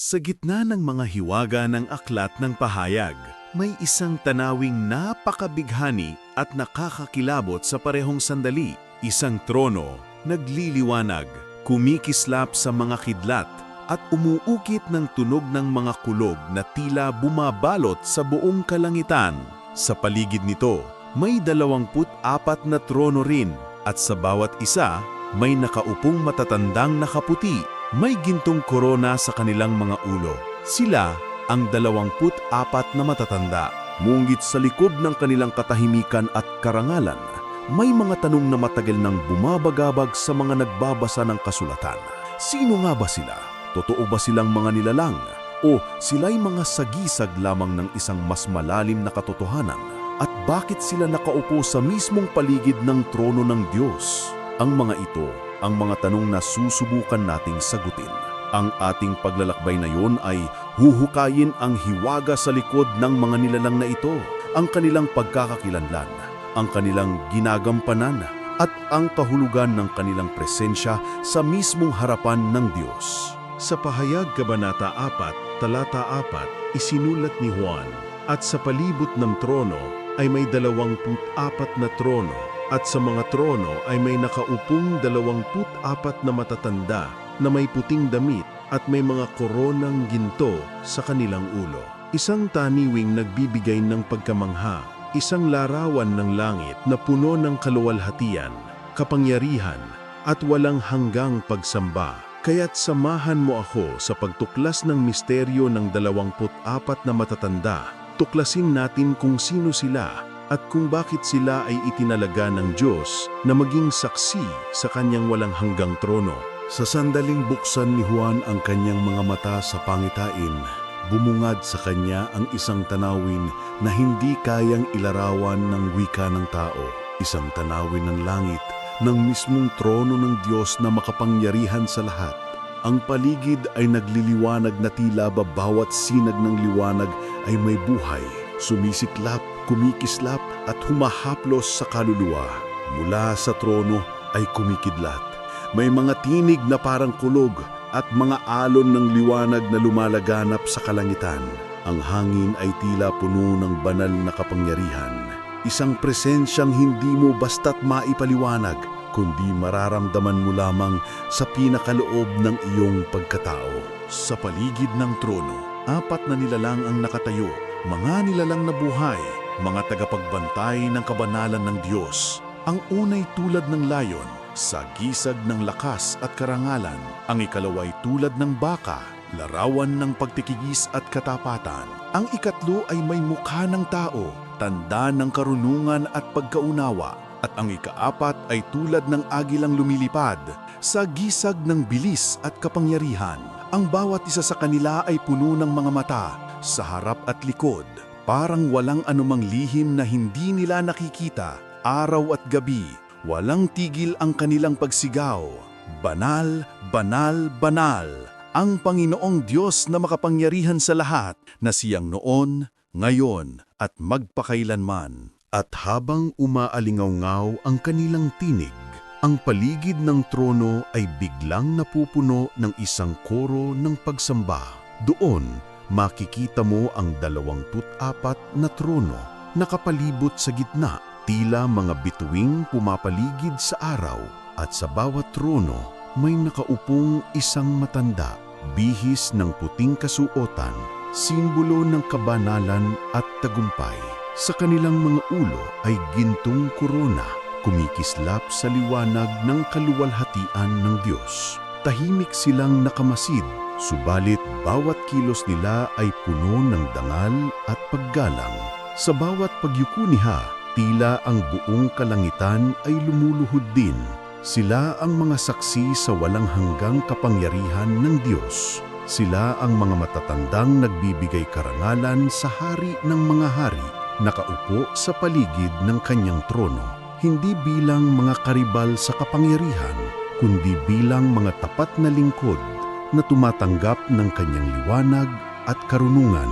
Sa gitna ng mga hiwaga ng aklat ng pahayag, may isang tanawing napakabighani at nakakakilabot sa parehong sandali. Isang trono, nagliliwanag, kumikislap sa mga kidlat, at umuukit ng tunog ng mga kulog na tila bumabalot sa buong kalangitan. Sa paligid nito, may dalawamput apat na trono rin at sa bawat isa may nakaupong matatandang nakaputi. May gintong korona sa kanilang mga ulo. Sila ang dalawamput apat na matatanda. Mungit sa likod ng kanilang katahimikan at karangalan, may mga tanong na matagal nang bumabagabag sa mga nagbabasa ng kasulatan. Sino nga ba sila? Totoo ba silang mga nilalang? O sila'y mga sagisag lamang ng isang mas malalim na katotohanan? At bakit sila nakaupo sa mismong paligid ng trono ng Diyos? Ang mga ito, ang mga tanong na susubukan nating sagutin. Ang ating paglalakbay na yon ay huhukayin ang hiwaga sa likod ng mga nilalang na ito, ang kanilang pagkakakilanlan, ang kanilang ginagampanan, at ang kahulugan ng kanilang presensya sa mismong harapan ng Diyos. Sa pahayag Kabanata 4, Talata 4, isinulat ni Juan, At sa palibot ng trono ay may dalawamput apat na trono, at sa mga trono ay may nakaupong dalawamput apat na matatanda na may puting damit at may mga koronang ginto sa kanilang ulo. Isang taniwing nagbibigay ng pagkamangha, isang larawan ng langit na puno ng kaluwalhatian, kapangyarihan, at walang hanggang pagsamba. Kaya't samahan mo ako sa pagtuklas ng misteryo ng dalawamput apat na matatanda. Tuklasin natin kung sino sila at kung bakit sila ay itinalaga ng Diyos na maging saksi sa kanyang walang hanggang trono. Sa sandaling buksan ni Juan ang kanyang mga mata sa pangitain, bumungad sa kanya ang isang tanawin na hindi kayang ilarawan ng wika ng tao. Isang tanawin ng langit, ng mismong trono ng Diyos na makapangyarihan sa lahat. Ang paligid ay nagliliwanag na tila ba bawat sinag ng liwanag ay may buhay, sumisiklap, kumikislap at humahaplos sa kaluluwa. Mula sa trono ay kumikidlat. May mga tinig na parang kulog at mga alon ng liwanag na lumalaganap sa kalangitan. Ang hangin ay tila puno ng banal na kapangyarihan. Isang presensyang hindi mo basta't maipaliwanag, kundi mararamdaman mo lamang sa pinakaloob ng iyong pagkatao. Sa paligid ng trono, apat na nilalang ang nakatayo, mga nilalang na buhay, mga tagapagbantay ng kabanalan ng Diyos. Ang unay tulad ng layon, sa gisag ng lakas at karangalan. Ang ikalaway tulad ng baka, larawan ng pagtikigis at katapatan. Ang ikatlo ay may mukha ng tao, tanda ng karunungan at pagkaunawa. At ang ikaapat ay tulad ng agilang lumilipad, sa gisag ng bilis at kapangyarihan. Ang bawat isa sa kanila ay puno ng mga mata, sa harap at likod, parang walang anumang lihim na hindi nila nakikita, araw at gabi, walang tigil ang kanilang pagsigaw. Banal, banal, banal, ang Panginoong Diyos na makapangyarihan sa lahat, na siyang noon, ngayon, at magpakailanman. At habang umaalingaw ang kanilang tinig, ang paligid ng trono ay biglang napupuno ng isang koro ng pagsamba. Doon, makikita mo ang dalawamput apat na trono nakapalibot sa gitna, tila mga bituing pumapaligid sa araw at sa bawat trono may nakaupong isang matanda, bihis ng puting kasuotan, simbolo ng kabanalan at tagumpay. Sa kanilang mga ulo ay gintong korona, kumikislap sa liwanag ng kaluwalhatian ng Diyos. Tahimik silang nakamasid, subalit bawat kilos nila ay puno ng dangal at paggalang. Sa bawat pagyuko niha, tila ang buong kalangitan ay lumuluhod din. Sila ang mga saksi sa walang hanggang kapangyarihan ng Diyos. Sila ang mga matatandang nagbibigay karangalan sa hari ng mga hari, nakaupo sa paligid ng kanyang trono. Hindi bilang mga karibal sa kapangyarihan, kundi bilang mga tapat na lingkod na tumatanggap ng kanyang liwanag at karunungan.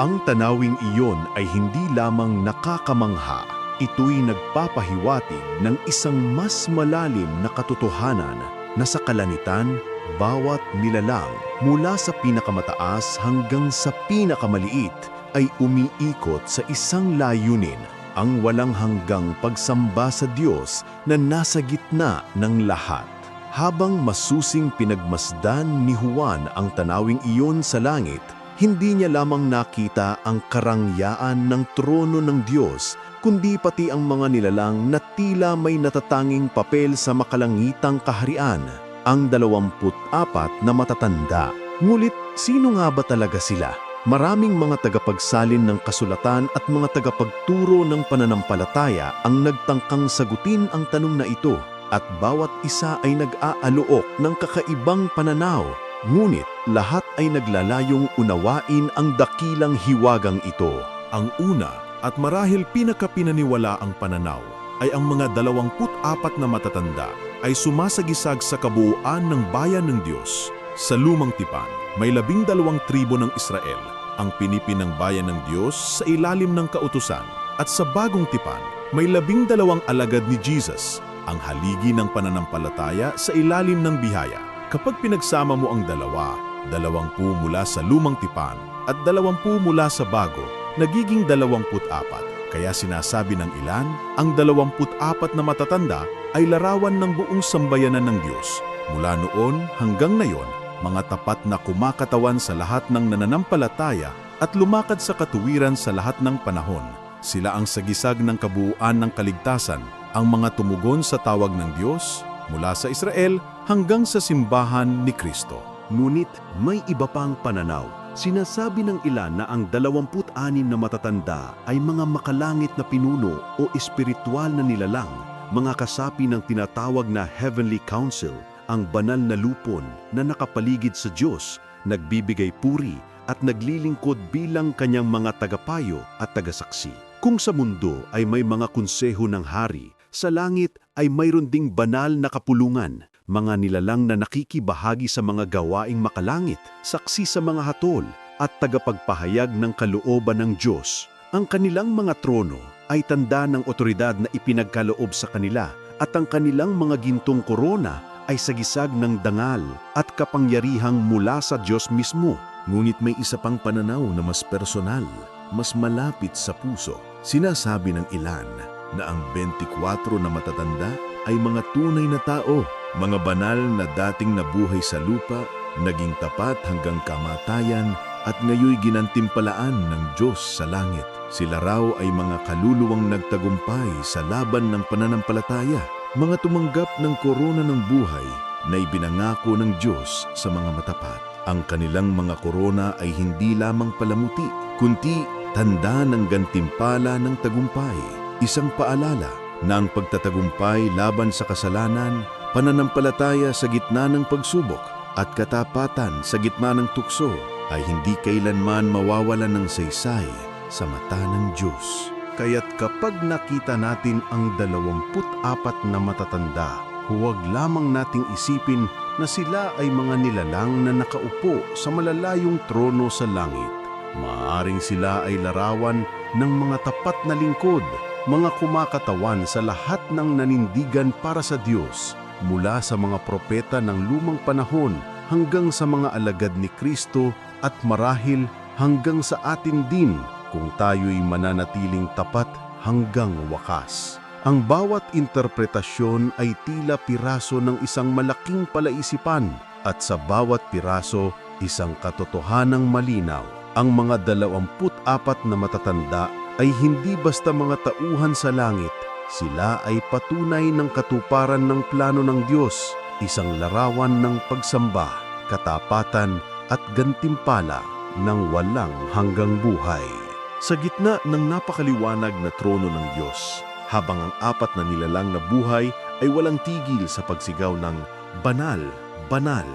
Ang tanawing iyon ay hindi lamang nakakamangha, ito'y nagpapahiwatig ng isang mas malalim na katotohanan na sa kalanitan bawat nilalang mula sa pinakamataas hanggang sa pinakamaliit ay umiikot sa isang layunin, ang walang hanggang pagsamba sa Diyos na nasa gitna ng lahat. Habang masusing pinagmasdan ni Juan ang tanawing iyon sa langit, hindi niya lamang nakita ang karangyaan ng trono ng Diyos, kundi pati ang mga nilalang na tila may natatanging papel sa makalangitang kaharian, ang dalawamput apat na matatanda. Ngulit, sino nga ba talaga sila? Maraming mga tagapagsalin ng kasulatan at mga tagapagturo ng pananampalataya ang nagtangkang sagutin ang tanong na ito at bawat isa ay nag-aaluok ng kakaibang pananaw. Ngunit lahat ay naglalayong unawain ang dakilang hiwagang ito. Ang una at marahil pinakapinaniwala ang pananaw ay ang mga dalawamput apat na matatanda ay sumasagisag sa kabuuan ng bayan ng Diyos. Sa lumang tipan, may labing dalawang tribo ng Israel, ang pinipinang bayan ng Diyos sa ilalim ng kautusan. At sa bagong tipan, may labing dalawang alagad ni Jesus, ang haligi ng pananampalataya sa ilalim ng bihaya. Kapag pinagsama mo ang dalawa, dalawangpu mula sa lumang tipan at dalawampu mula sa bago, nagiging dalawamput apat. Kaya sinasabi ng ilan, ang dalawamput apat na matatanda ay larawan ng buong sambayanan ng Diyos. Mula noon hanggang ngayon, mga tapat na kumakatawan sa lahat ng nananampalataya at lumakad sa katuwiran sa lahat ng panahon. Sila ang sagisag ng kabuuan ng kaligtasan, ang mga tumugon sa tawag ng Diyos mula sa Israel hanggang sa simbahan ni Kristo. Ngunit may iba pang pananaw. Sinasabi ng ilan na ang 26 na matatanda ay mga makalangit na pinuno o espiritual na nilalang, mga kasapi ng tinatawag na Heavenly Council, ang banal na lupon na nakapaligid sa Diyos, nagbibigay puri at naglilingkod bilang kanyang mga tagapayo at tagasaksi. Kung sa mundo ay may mga konseho ng hari, sa langit ay mayroon ding banal na kapulungan, mga nilalang na nakikibahagi sa mga gawaing makalangit, saksi sa mga hatol, at tagapagpahayag ng kalooban ng Diyos. Ang kanilang mga trono ay tanda ng otoridad na ipinagkaloob sa kanila at ang kanilang mga gintong korona ay sagisag ng dangal at kapangyarihang mula sa Diyos mismo. Ngunit may isa pang pananaw na mas personal, mas malapit sa puso. Sinasabi ng ilan na ang 24 na matatanda ay mga tunay na tao, mga banal na dating nabuhay sa lupa, naging tapat hanggang kamatayan at ngayoy ginantimpalaan ng Diyos sa langit. Sila raw ay mga kaluluwang nagtagumpay sa laban ng pananampalataya, mga tumanggap ng korona ng buhay na ibinangako ng Diyos sa mga matapat. Ang kanilang mga korona ay hindi lamang palamuti, kundi tanda ng gantimpala ng tagumpay. Isang paalala na ang pagtatagumpay laban sa kasalanan, pananampalataya sa gitna ng pagsubok at katapatan sa gitna ng tukso ay hindi kailanman mawawalan ng saysay sa mata ng Diyos. Kaya't kapag nakita natin ang dalawamput apat na matatanda, huwag lamang nating isipin na sila ay mga nilalang na nakaupo sa malalayong trono sa langit. Maaring sila ay larawan ng mga tapat na lingkod, mga kumakatawan sa lahat ng nanindigan para sa Diyos, mula sa mga propeta ng lumang panahon hanggang sa mga alagad ni Kristo at marahil hanggang sa atin din kung tayo'y mananatiling tapat hanggang wakas. Ang bawat interpretasyon ay tila piraso ng isang malaking palaisipan at sa bawat piraso isang katotohanang malinaw. Ang mga dalawamput apat na matatanda ay hindi basta mga tauhan sa langit, sila ay patunay ng katuparan ng plano ng Diyos, isang larawan ng pagsamba, katapatan at gantimpala ng walang hanggang buhay. Sa gitna ng napakaliwanag na trono ng Diyos, habang ang apat na nilalang na buhay ay walang tigil sa pagsigaw ng Banal, Banal,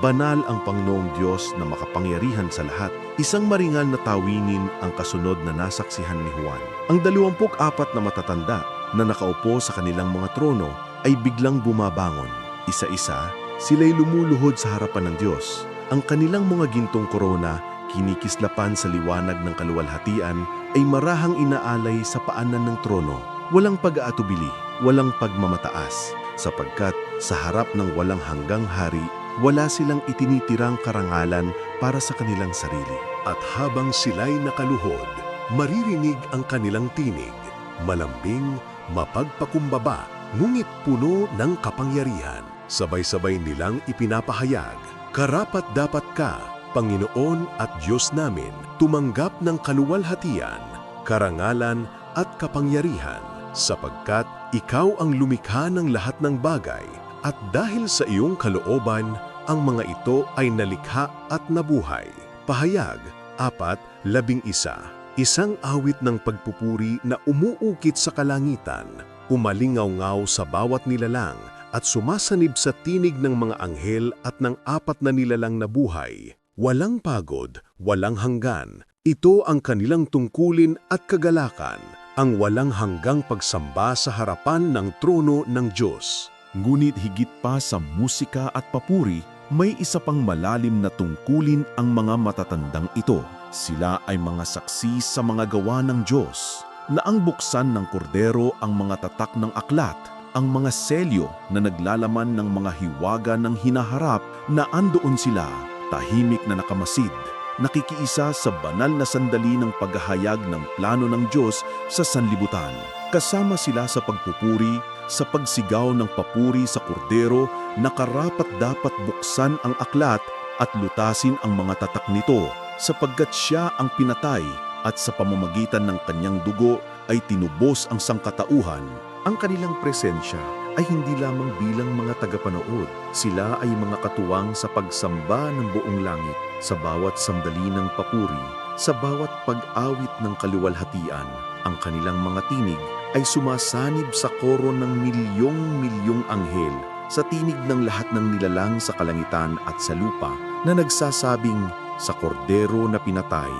Banal ang Panginoong Diyos na makapangyarihan sa lahat. Isang maringal na tawinin ang kasunod na nasaksihan ni Juan. Ang dalawampuk apat na matatanda na nakaupo sa kanilang mga trono ay biglang bumabangon. Isa-isa, sila'y lumuluhod sa harapan ng Diyos. Ang kanilang mga gintong korona kinikislapan sa liwanag ng kaluwalhatian ay marahang inaalay sa paanan ng trono. Walang pag-aatubili, walang pagmamataas, sapagkat sa harap ng walang hanggang hari, Wala silang itinitirang karangalan para sa kanilang sarili. At habang sila'y nakaluhod, maririnig ang kanilang tinig, malambing, mapagpakumbaba, ngunit puno ng kapangyarihan. Sabay-sabay nilang ipinapahayag, Karapat dapat ka, Panginoon at Diyos namin, tumanggap ng kaluwalhatian, karangalan at kapangyarihan, sapagkat ikaw ang lumikha ng lahat ng bagay, at dahil sa iyong kalooban, ang mga ito ay nalikha at nabuhay. Pahayag, apat, labing isa. Isang awit ng pagpupuri na umuukit sa kalangitan, umalingaw-ngaw sa bawat nilalang, at sumasanib sa tinig ng mga anghel at ng apat na nilalang na buhay. Walang pagod, walang hanggan. Ito ang kanilang tungkulin at kagalakan, ang walang hanggang pagsamba sa harapan ng trono ng Diyos. Ngunit higit pa sa musika at papuri, may isa pang malalim na tungkulin ang mga matatandang ito. Sila ay mga saksi sa mga gawa ng Diyos, na ang buksan ng kordero ang mga tatak ng aklat, ang mga selyo na naglalaman ng mga hiwaga ng hinaharap na andoon sila, tahimik na nakamasid, nakikiisa sa banal na sandali ng paghahayag ng plano ng Diyos sa sanlibutan. Kasama sila sa pagpupuri, sa pagsigaw ng papuri sa kordero na karapat dapat buksan ang aklat at lutasin ang mga tatak nito sapagkat siya ang pinatay at sa pamamagitan ng kanyang dugo ay tinubos ang sangkatauhan. Ang kanilang presensya ay hindi lamang bilang mga tagapanood. Sila ay mga katuwang sa pagsamba ng buong langit sa bawat sandali ng papuri, sa bawat pag-awit ng kaluwalhatian. Ang kanilang mga tinig ay sumasanib sa koro ng milyong-milyong anghel sa tinig ng lahat ng nilalang sa kalangitan at sa lupa na nagsasabing sa kordero na pinatay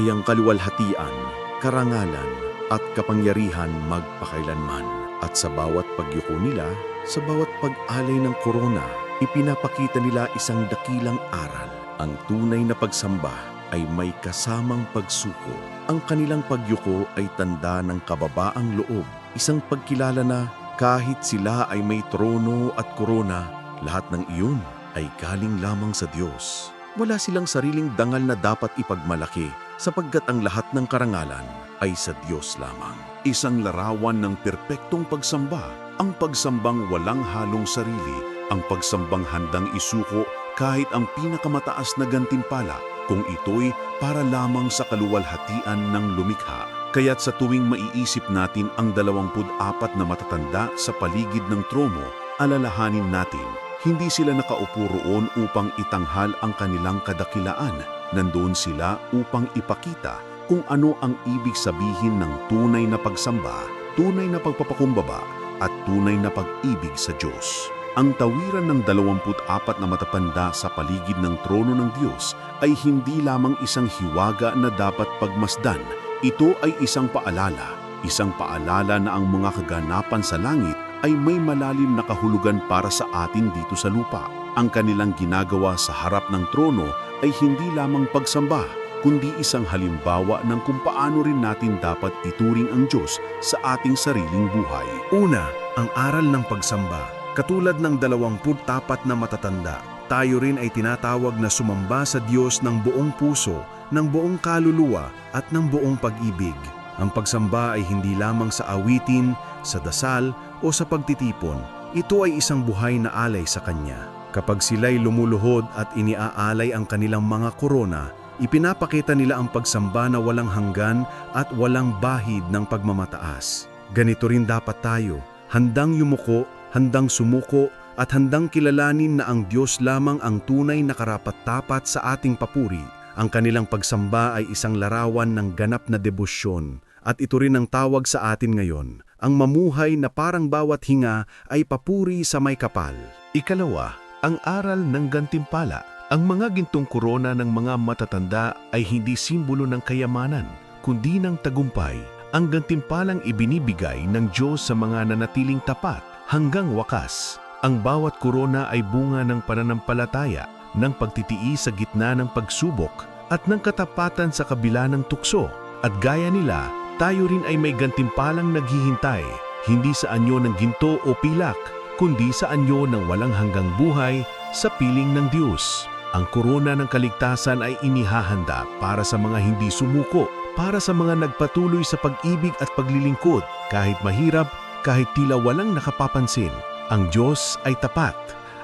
ay ang kaluwalhatian, karangalan at kapangyarihan magpakailanman. At sa bawat pagyuko nila, sa bawat pag-alay ng korona, ipinapakita nila isang dakilang aral. Ang tunay na pagsamba ay may kasamang pagsuko. Ang kanilang pagyuko ay tanda ng kababaang loob, isang pagkilala na kahit sila ay may trono at korona, lahat ng iyon ay galing lamang sa Diyos. Wala silang sariling dangal na dapat ipagmalaki sapagkat ang lahat ng karangalan ay sa Diyos lamang. Isang larawan ng perpektong pagsamba, ang pagsambang walang halong sarili, ang pagsambang handang isuko kahit ang pinakamataas na gantimpala kung ito'y para lamang sa kaluwalhatian ng lumikha. Kaya't sa tuwing maiisip natin ang 24 na matatanda sa paligid ng trono, alalahanin natin, hindi sila nakaupo roon upang itanghal ang kanilang kadakilaan. Nandoon sila upang ipakita kung ano ang ibig sabihin ng tunay na pagsamba, tunay na pagpapakumbaba, at tunay na pag-ibig sa Diyos. Ang tawiran ng 24 na matatanda sa paligid ng trono ng Diyos ay hindi lamang isang hiwaga na dapat pagmasdan. Ito ay isang paalala, isang paalala na ang mga kaganapan sa langit ay may malalim na kahulugan para sa atin dito sa lupa. Ang kanilang ginagawa sa harap ng trono ay hindi lamang pagsamba, kundi isang halimbawa ng kung paano rin natin dapat ituring ang Diyos sa ating sariling buhay. Una, ang aral ng pagsamba. Katulad ng dalawamput tapat na matatanda, tayo rin ay tinatawag na sumamba sa Diyos ng buong puso, ng buong kaluluwa at ng buong pag-ibig. Ang pagsamba ay hindi lamang sa awitin, sa dasal o sa pagtitipon. Ito ay isang buhay na alay sa Kanya. Kapag sila'y lumuluhod at iniaalay ang kanilang mga korona, ipinapakita nila ang pagsamba na walang hanggan at walang bahid ng pagmamataas. Ganito rin dapat tayo, handang yumuko, handang sumuko at handang kilalanin na ang Diyos lamang ang tunay na karapat-dapat sa ating papuri. Ang kanilang pagsamba ay isang larawan ng ganap na debosyon at ito rin ang tawag sa atin ngayon. Ang mamuhay na parang bawat hinga ay papuri sa may kapal. Ikalawa, ang aral ng gantimpala. Ang mga gintong korona ng mga matatanda ay hindi simbolo ng kayamanan, kundi ng tagumpay. Ang gantimpalang ibinibigay ng Diyos sa mga nanatiling tapat hanggang wakas. Ang bawat korona ay bunga ng pananampalataya, ng pagtitiis sa gitna ng pagsubok, at ng katapatan sa kabila ng tukso. At gaya nila, tayo rin ay may gantimpalang naghihintay, hindi sa anyo ng ginto o pilak, kundi sa anyo ng walang hanggang buhay sa piling ng Diyos. Ang korona ng kaligtasan ay inihahanda para sa mga hindi sumuko, para sa mga nagpatuloy sa pag-ibig at paglilingkod, kahit mahirap, kahit tila walang nakapapansin. Ang Diyos ay tapat,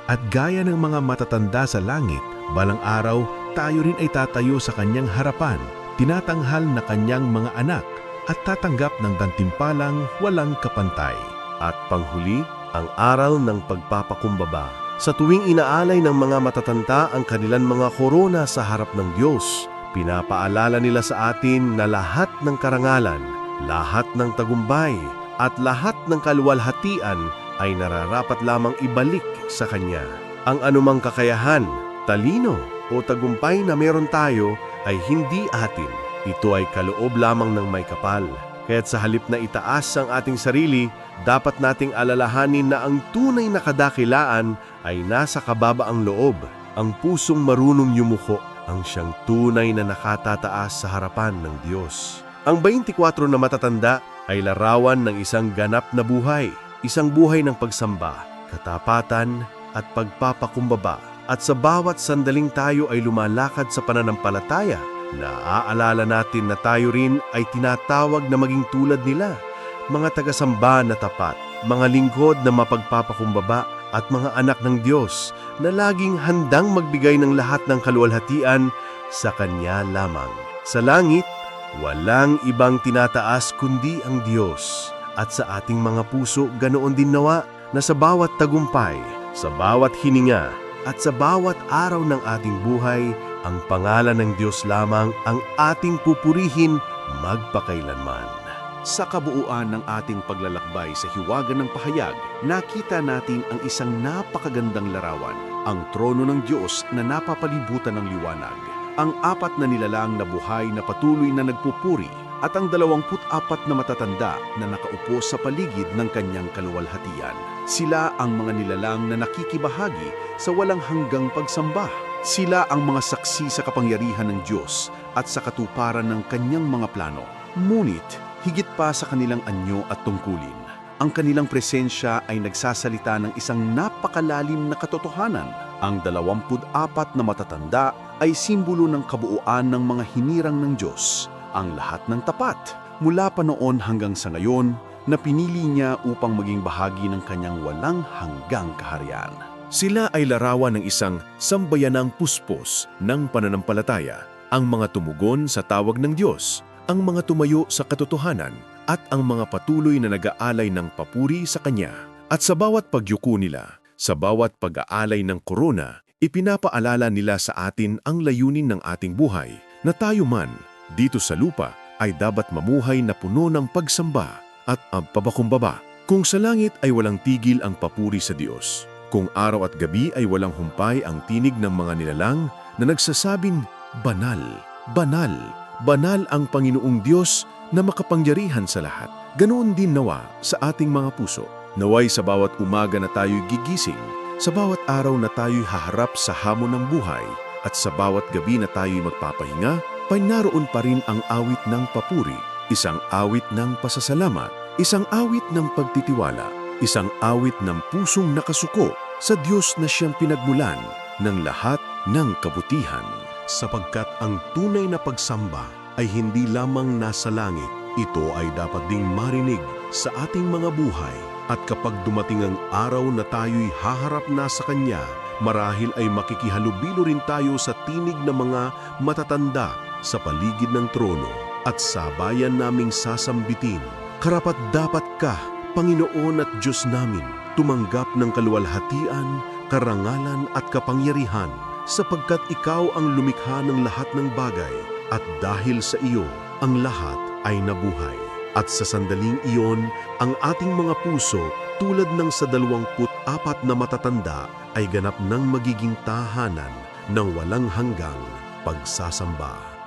at gaya ng mga matatanda sa langit, balang araw, tayo rin ay tatayo sa kanyang harapan, tinatanghal na kanyang mga anak, at tatanggap ng gantimpalang walang kapantay. At panghuli, ang aral ng pagpapakumbaba. Sa tuwing inaalay ng mga matatanda ang kanilang mga korona sa harap ng Diyos, pinapaalala nila sa atin na lahat ng karangalan, lahat ng tagumpay, at lahat ng kaluwalhatian ay nararapat lamang ibalik sa Kanya. Ang anumang kakayahan, talino o tagumpay na meron tayo ay hindi atin. Ito ay kaloob lamang ng may kapal. Kaya't sa halip na itaas ang ating sarili, dapat nating alalahanin na ang tunay na kadakilaan ay nasa kababaang loob. Ang pusong marunong yumuko ang siyang tunay na nakatataas sa harapan ng Diyos. Ang 24 na matatanda ay larawan ng isang ganap na buhay, isang buhay ng pagsamba, katapatan at pagpapakumbaba. At sa bawat sandaling tayo ay lumalakad sa pananampalataya, naaalala natin na tayo rin ay tinatawag na maging tulad nila, mga tagasamba na tapat, mga lingkod na mapagpapakumbaba at mga anak ng Diyos na laging handang magbigay ng lahat ng kaluwalhatian sa Kanya lamang. Sa langit, walang ibang tinataas kundi ang Diyos. At sa ating mga puso, ganoon din nawa na sa bawat tagumpay, sa bawat hininga, at sa bawat araw ng ating buhay, ang pangalan ng Diyos lamang ang ating pupurihin magpakailanman. Sa kabuuan ng ating paglalakbay sa hiwaga ng pahayag, nakita natin ang isang napakagandang larawan, ang trono ng Diyos na napapalibutan ng liwanag, ang apat na nilalang na buhay na patuloy na nagpupuri, at ang dalawamput apat na matatanda na nakaupo sa paligid ng kanyang kaluwalhatian. Sila ang mga nilalang na nakikibahagi sa walang hanggang pagsamba. Sila ang mga saksi sa kapangyarihan ng Diyos at sa katuparan ng kanyang mga plano. Ngunit, higit pa sa kanilang anyo at tungkulin. Ang kanilang presensya ay nagsasalita ng isang napakalalim na katotohanan. Ang dalawampud apat na matatanda ay simbolo ng kabuuan ng mga hinirang ng Diyos, ang lahat ng tapat. Mula pa noon hanggang sa ngayon, na pinili niya upang maging bahagi ng kanyang walang hanggang kaharian. Sila ay larawan ng isang sambayanang puspos ng pananampalataya, ang mga tumugon sa tawag ng Diyos, ang mga tumayo sa katotohanan, at ang mga patuloy na nag-aalay ng papuri sa Kanya. At sa bawat pagyuko nila, sa bawat pag-aalay ng korona, ipinapaalala nila sa atin ang layunin ng ating buhay, na tayo man, dito sa lupa, ay dapat mamuhay na puno ng pagsamba at ang pabakumbaba. Kung sa langit ay walang tigil ang papuri sa Diyos, kung araw at gabi ay walang humpay ang tinig ng mga nilalang na nagsasabing, Banal, banal, banal ang Panginoong Diyos na makapangyarihan sa lahat. Ganoon din nawa sa ating mga puso. Naway sa bawat umaga na tayo'y gigising, sa bawat araw na tayo'y haharap sa hamon ng buhay, at sa bawat gabi na tayo'y magpapahinga, panaroon pa rin ang awit ng papuri, isang awit ng pasasalamat, isang awit ng pagtitiwala, isang awit ng pusong nakasuko sa Diyos na siyang pinagmulan ng lahat ng kabutihan. Sapagkat ang tunay na pagsamba ay hindi lamang nasa langit, ito ay dapat ding marinig sa ating mga buhay. At kapag dumating ang araw na tayo'y haharap na sa Kanya, marahil ay makikihalubilo rin tayo sa tinig ng mga matatanda sa paligid ng trono at sabayan naming sasambitin. Karapat dapat ka, Panginoon at Diyos namin, tumanggap ng kaluwalhatian, karangalan at kapangyarihan sapagkat ikaw ang lumikha ng lahat ng bagay at dahil sa iyo ang lahat ay nabuhay. At sa sandaling iyon, ang ating mga puso tulad ng sa dalawamput apat na matatanda ay ganap ng magiging tahanan ng walang hanggang pagsasamba.